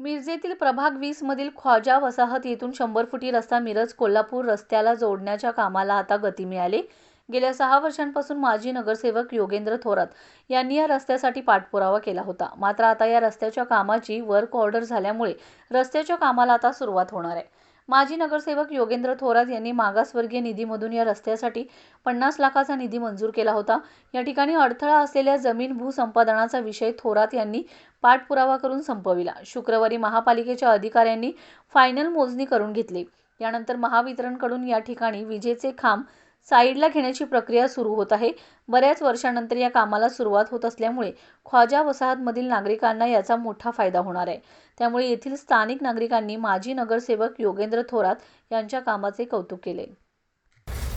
मिरजेतील प्रभाग वीस मधील ख्वाजा वसाहत येथून शंभर फुटी रस्ता मिरज कोल्हापूर रस्त्याला जोडण्याच्या कामाला आता गती मिळाली. गेल्या सहा वर्षांपासून माजी नगरसेवक योगेंद्र थोरात यांनी या रस्त्यासाठी पाठपुरावा केला होता. मात्र आता या रस्त्याच्या कामाची वर्क ऑर्डर झाल्यामुळे रस्त्याच्या कामाला आता सुरुवात होणार आहे. माजी नगरसेवक योगेंद्र थोरात यांनी मागासवर्गीय निधीमधून या रस्त्यासाठी पन्नास लाखाचा निधी मंजूर केला होता. या ठिकाणी अडथळा असलेल्या जमीन भूसंपादनाचा विषय थोरात यांनी पाठपुरावा करून संपविला. शुक्रवारी महापालिकेच्या अधिकाऱ्यांनी फायनल मोजणी करून घेतली. यानंतर महावितरणकडून या ठिकाणी विजेचे खांब साईडला घेण्याची प्रक्रिया सुरू होत आहे. बऱ्याच वर्षानंतर या कामाला सुरुवात होत असल्यामुळे ख्वाजा वसाहतमधील नागरिकांना याचा मोठा फायदा होणार आहे. त्यामुळे येथील स्थानिक नागरिकांनी माजी नगरसेवक योगेंद्र थोरात यांच्या कामाचे कौतुक केले.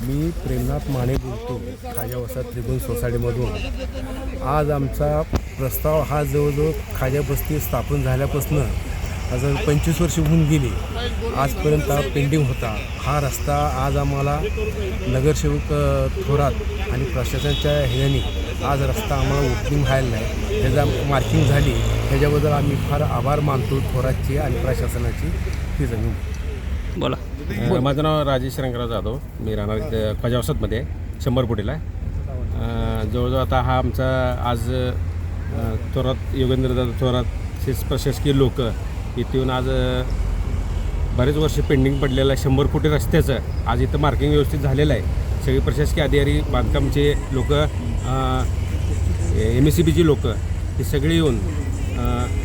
मी प्रेमनाथ माने बोलतो खाजा वसाहत त्रिभुवन सोसायटीमधून आज आमचा प्रस्ताव हा जवळजवळ खाजा बस्ती स्थापन झाल्यापासून आज पंचवीस वर्ष होऊन गेली. आजपर्यंत हा पेंडिंग होता. हा रस्ता आज आम्हाला नगरसेवक थोरात आणि प्रशासनाच्या ह्याने आज रस्ता आम्हाला ओपनिंग व्हायला नाही. त्याचा मार्किंग झाली. त्याच्याबद्दल आम्ही फार आभार मानतो थोरातचे आणि प्रशासनाची. ती जमीन. बोला. अ, माझं नाव राजेश रंगराव जाधव. मी राहणार इथं खजावसातमध्ये शंभर फुटीला आहे. अ, जवळजवळ आता हा आमचा आज अ, थोरात योगेंद्रदादा थोरात हे प्रशासकीय लोक इथे येऊन आज बरेच वर्ष पेंडिंग पडलेलं आहे. शंभर कोटी रस्त्याचं आज इथं मार्किंग व्यवस्थित झालेलं आहे. सगळे प्रशासकीय अधिकारी बांधकामचे लोक एम एस सी बीची लोक हे सगळे येऊन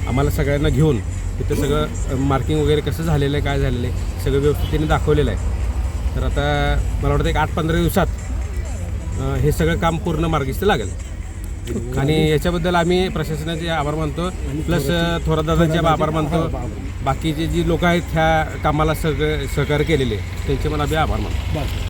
आम्हाला सगळ्यांना घेऊन इथं सगळं मार्किंग वगैरे कसं झालेलं आहे काय झालेलं आहे सगळं व्यवस्थित त्यांनी दाखवलेलं आहे. तर आता मला वाटतं एक आठ पंधरा दिवसात हे सगळं काम पूर्ण मार्गिस्त लागेल. आणि याच्याबद्दल आम्ही प्रशासनाचे आभार मानतो प्लस थोरादादांचे आभार मानतो. बाकीचे जी लोक आहेत ह्या कामाला सगळं सहकार्य केलेले त्यांचे मला आम्ही आभार मानतो.